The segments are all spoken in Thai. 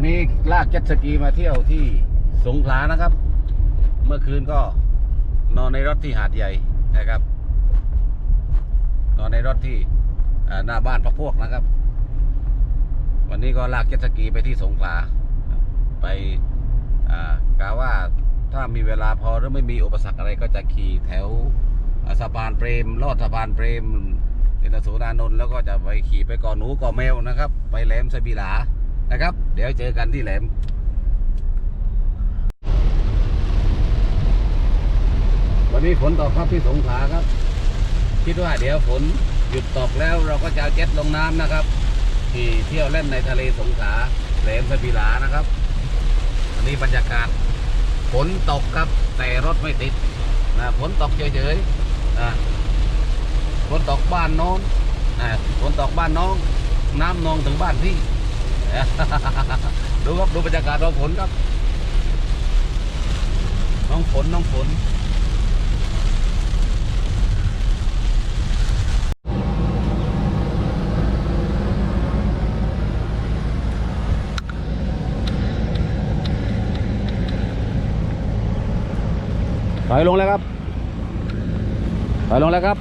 วันนี้ลากเจ็ตสกีมาเที่ยวที่สงขลานะครับ เมื่อคืนก็นอนในรถที่หาดใหญ่นะครับ นอนในรถที่หน้าบ้านพักพวกนะครับ วันนี้ก็ลากเจ็ตสกีไปที่สงขลา ไปอ่ากะว่าถ้ามีเวลาพอหรือไม่มีอุปสรรคอะไรก็จะขี่แถวสะพานเปรมลอดสะพานเปรมเนสูนานนท์แล้วก็จะไปขี่ไปก่อหนูก่อแมวนะครับ ไปแหลมสบีหลา นะครับ เดี๋ยวเจอกันที่แหลมวันนี้ฝนตกครับที่สงขลาครับ คิดว่าเดี๋ยวฝนหยุดตกแล้วเราก็จะเอาเจ็ตลงน้ำนะครับที่เที่ยวเล่นในทะเลสงขลาแหลมสบีหลานะครับ อันนี้บรรยากาศฝนตกครับ แต่รถไม่ติดนะฝนตกเฉยๆนะฝนตกบ้านน้นนะฝนตกบ้านน้อง น้ำนองถึงบ้านพี่ ดูครับดูบรรยากาศน้องฝนครับ น้องฝนน้องฝนถอยลงแล้วครับถอยลงแล้วครับ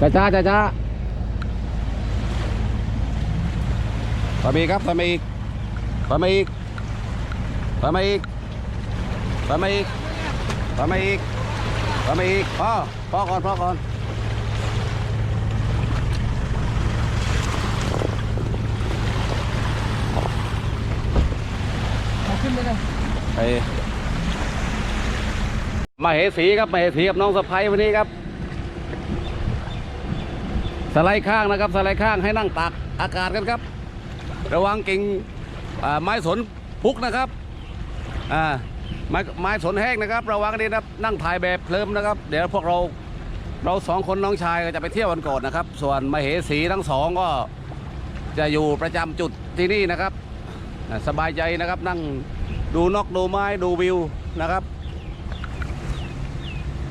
ช้าช้าช้าช้าถอยมาอีกครับถอยมาอีกถอยมาอีกถอยมาอีกถอยมาอีกถอยมาอีกถอยมาอีกพ่อพ่อก่อนพ่อก่อนขึ้นไปเลยไปมาเหสีครับมาเหสีกับน้องสะพ้ายวันนี้ครับ สไลด์ข้างนะครับ สไลด์ข้างให้นั่งตากอากาศกันครับ ระวังกิ่งไม้สนพุกนะครับไม้ไม้สนแห้งนะครับ ระวังดีนะครับนั่งถ่ายแบบเพลิมนะครับ เดี๋ยวพวกเราเราสองคนน้องชายก็จะไปเที่ยวกันก่อนนะครับ ส่วนมาเหสีทั้งสองก็จะอยู่ประจำจุดที่นี่นะครับ สบายใจนะครับนั่งดูนกดูไม้ดูวิวนะครับ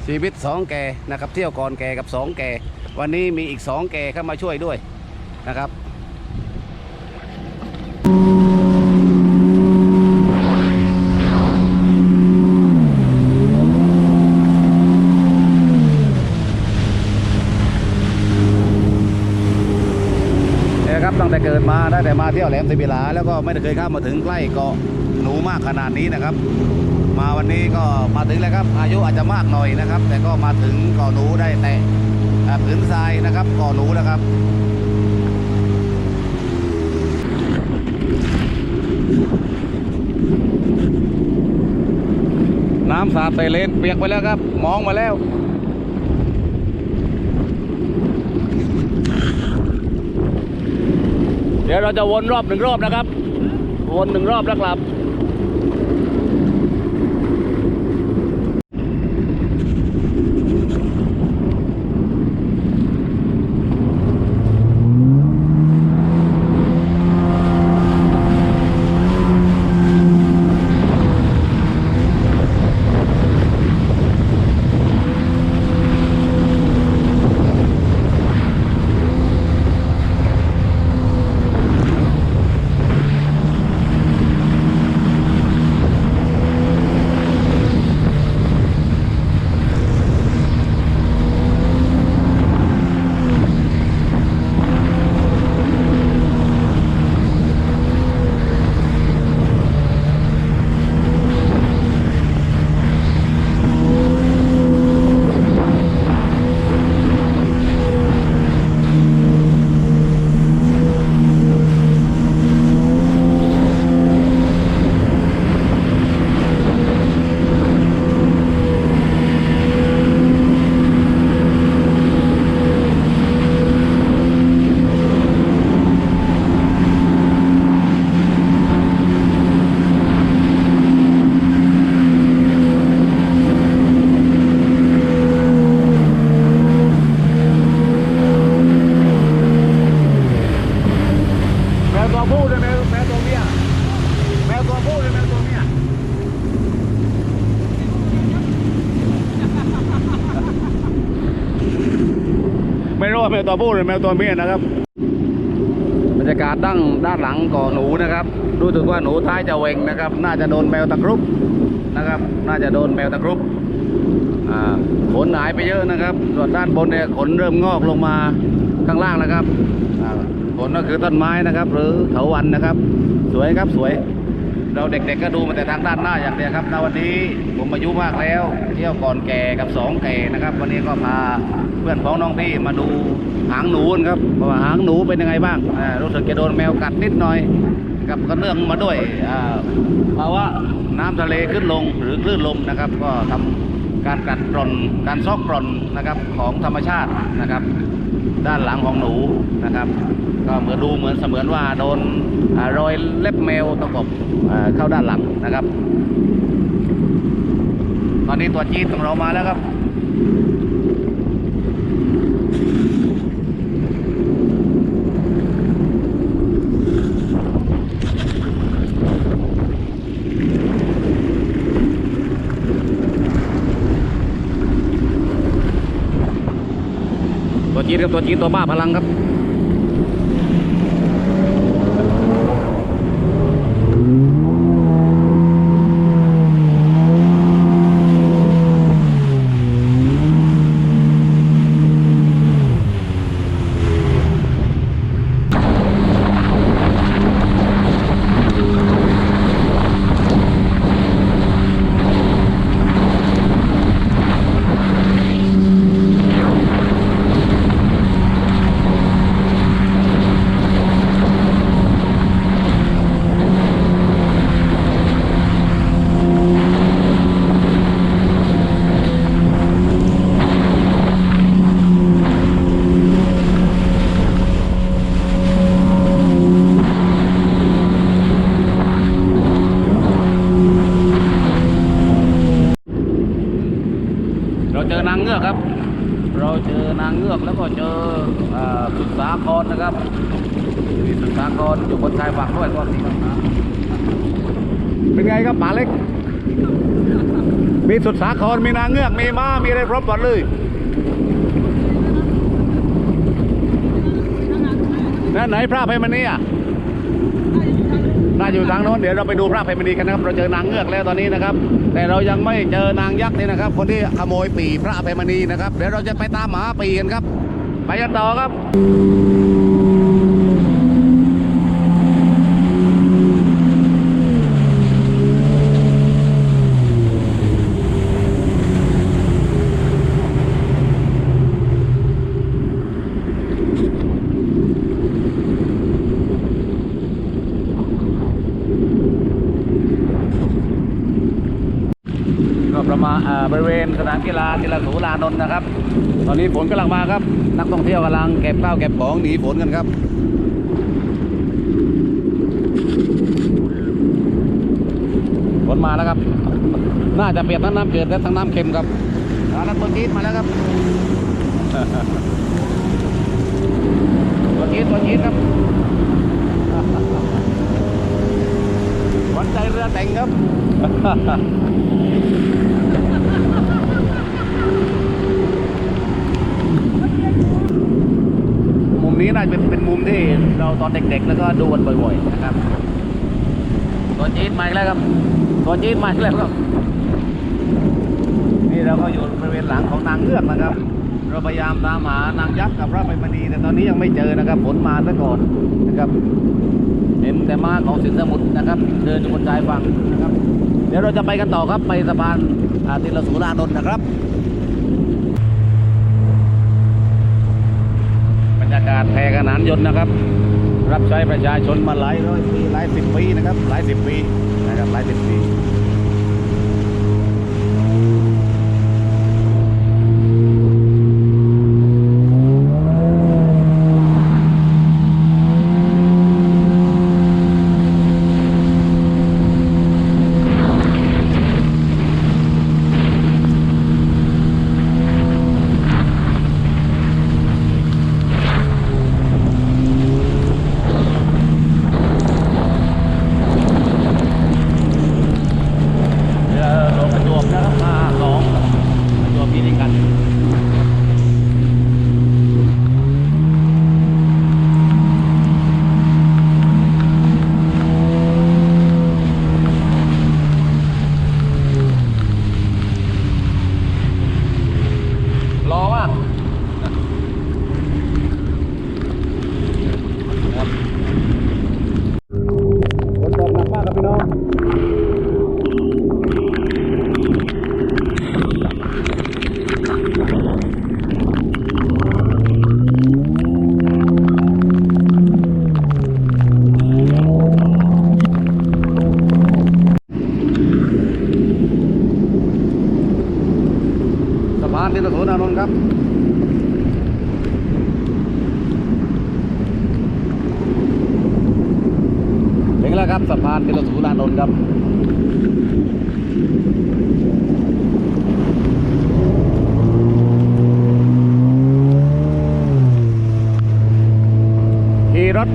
ชีวิตสองแก่นะครับ เที่ยวก่อนแก่กับสองแก่ วันนี้มีอีกสองแก่เข้ามาช่วยด้วยนะครับเนี่ยครับตั้งแต่เกิดมาได้แต่มาเที่ยวแหลมสิบิลาแล้วก็ไม่ได้เคยข้ามมาถึงใกล้เกาะหนูมากขนาดนี้นะครับ มาวันนี้ก็มาถึงแล้วครับ อายุอาจจะมากหน่อยนะครับ แต่ก็มาถึงกาะหนูได้แต่ผืนทรายนะครับกาะหนูนะครับน้ำสาดใส่เลนเปียกไปแล้วครับ มองมาแล้วเดี๋ยวเราจะวนรอบหนึ่งรอบนะครับ วนหนึ่งรอบแล้วกลับ แมวตัวผู้หรือแมวตัวเมียนะครับ บรรยากาศดั้งด้านหลังก่อหนูนะครับรู้สึกว่าหนูท้ายจะเวงนะครับ น่าจะโดนแมวตะครุบนะครับ น่าจะโดนแมวตะครุบขนหายไปเยอะนะครับส่วนด้านบนเนี่ยขนเริ่มงอกลงมาข้างล่างนะครับขนก็คือต้นไม้นะครับ หรือเถาวัลย์นะครับ สวยครับสวย เราเด็กๆก็ดูมาแต่ทางด้านหน้าอย่างเดียวครับณวันนี้ผมอายุมากแล้ว เที่ยวก่อนแก่กับสองแก่นะครับ วันนี้ก็พา เพื่อนพ้องน้องที่มาดูหางหนูนครับว่าหางหนูเป็นยังไงบ้างรู้สึกจะโดนแมวกัดนิดหน่อยกับก็เนื่องมาด้วยอ่าภาวะน้ำทะเลขึ้นลงหรือคลื่นลมนะครับ ก็ทำการกัดกร่อนการซอกกร่อนนะครับของธรรมชาตินะครับ ด้านหลังของหนูนะครับ ก็เหมือนดูเหมือนเสมือนว่าโดนอรอยเล็บแมวตะกบเข้าด้านหลังนะครับ ตอนนี้ตัวจี๊ดของเรามาแล้วครับ ตัวจี๊ดครับตัวจี๊ดตัวบ้าพลังครับ เราเจอนางเงือกครับ เราเจอนางเงือกแล้วก็เจอเอ่อสุดสาครนะครับมีสุดสาครอยู่บนชายฝั่งด้วยก็สีเป็นไงครับป๋าเล็ก มีสุดสาครมีนางเงือกมีม้ามีอะไรครบหมดเลยนั่นไหนพระอภัยมณีอะน่าอยู่ทางโน้นเดี๋ยวเราไปดูพระอภัยมณีกันนะครับ เราเจอนางเงือกแล้วตอนนี้นะครับ แต่เรายังไม่เจอนางยักษ์นี่นะครับ คนที่ขโมยปีพระอภัยมณีนะครับ เดี๋ยวเราจะไปตามหาปีกันครับ ไปกันต่อครับ ก็ประมาณอ่า บริเวณสนามกีฬากีฬาสูลานนท์นะครับ ตอนนี้ฝนกำลังมาครับ นักท่องเที่ยวกำลังเก็บข้าวเก็บของหนีฝนกันครับฝนมาแล้วครับ น่าจะเปรียบทั้งน้ำเกิดและทั้งน้ำเค็มครับอ่าแล้วตัวจี๊ดมาแล้วครับตัวจี๊ดตัวจี๊ดครับหวันใจเรือแต่งครับ มุมนี้น่าจะเป็นเป็นมุมที่ เราตอนเด็กๆ แล้วก็ดูกันบ่อยๆนะครับตัวจี๊ดมาอีกแล้วครับตัวจี๊ดมาอีกแล้วครับ นี่เราก็อยู่บริเวณหลังของนางเงือกนะครับ เราพยายามตามหานางยักษ์กับพระไปมณีแต่ตอนนี้ยังไม่เจอนะครับฝนมาซะก่อนนะครับ เห็นแต่มาของสินสมุทรนะครับ เดินอยู่บนชายฝั่งนะครับ เดี๋ยวเราจะไปกันต่อครับไปสะพานอาติลสูรานนท์นะครับบรรยากาศแพขนานยนต์นะครับ รับใช้ประชาชนมาหลายร้อยปีหลายสิบปีนะครับหลายสิบปีนะครับหลายสิบปี ถึงแล้วครับสะพานติลสูนานนท์ครับขี่รถ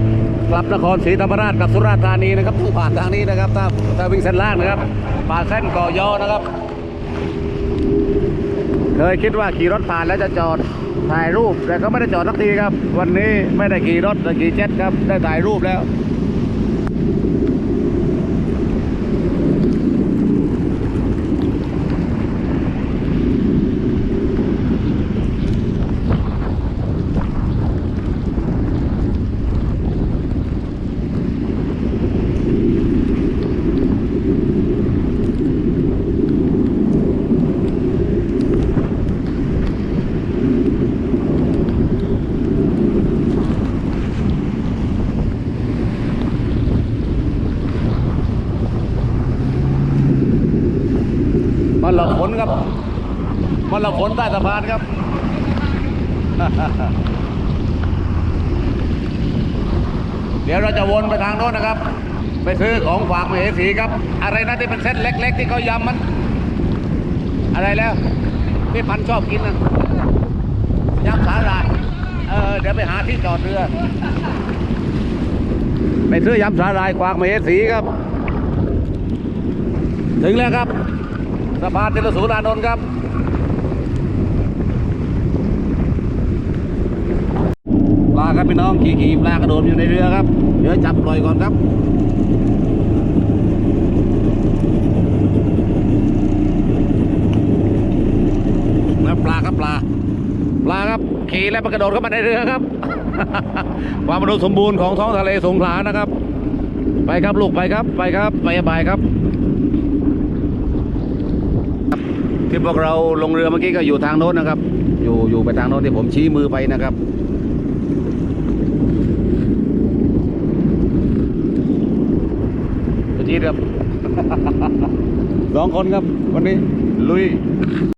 กลับนครศรีธรรมราชกับสุราษฎร์ธานีนะครับต้องผ่านทางนี้นะครับถ้าถ้าวิ่งเส้นล่างนะครับผ่านเส้นก่อยอนะครับ เคยคิดว่าขี่รถผ่านแล้วจะจอดถ่ายรูปแต่ก็ไม่ได้จอดสักทีครับ วันนี้ไม่ได้ขี่รถแต่ขี่เจ็ตครับ ได้ถ่ายรูปแล้ว มันหลอกฝนครับ มันหลอกฝน ใต้สะพานครับ เดี๋ยวเราจะวนไปทางโน้นนะครับ ไปซื้อของฝากมเหสีครับ อะไรนะที่เป็นเส้นเล็ก ๆ ที่เขายำมัน อะไรแล้วที่พันชอบกินนะยำสาหร่ายเออเดี๋ยวไปหาที่จอดเรือ ไปซื้อยำสาหร่ายกวางมเหสีครับ ถึงแล้วครับสะพานติลสูรานนท์ครับ ปลา ครับพี่น้องขี่ขี่ปลากระโดดอยู่ในเรือครับเดี๋ยวจับปล่อยก่อนครับนะปลาครับปลา ปลาครับขี่แล้วกระโดดเข้ามาในเรือครับ ความอุดมสมบูรณ์ของท้องทะเลสงขลานะครับ ไปครับลูกไปครับ ไปครับไปบายครับที่พวกเราลงเรือเมื่อกี้ก็อยู่ทางโน้นนะครับ อยู่อยู่ไปทางโน้นที่ผมชี้มือไปนะครับ จีครับ สองคนครับวันนี้ ลุย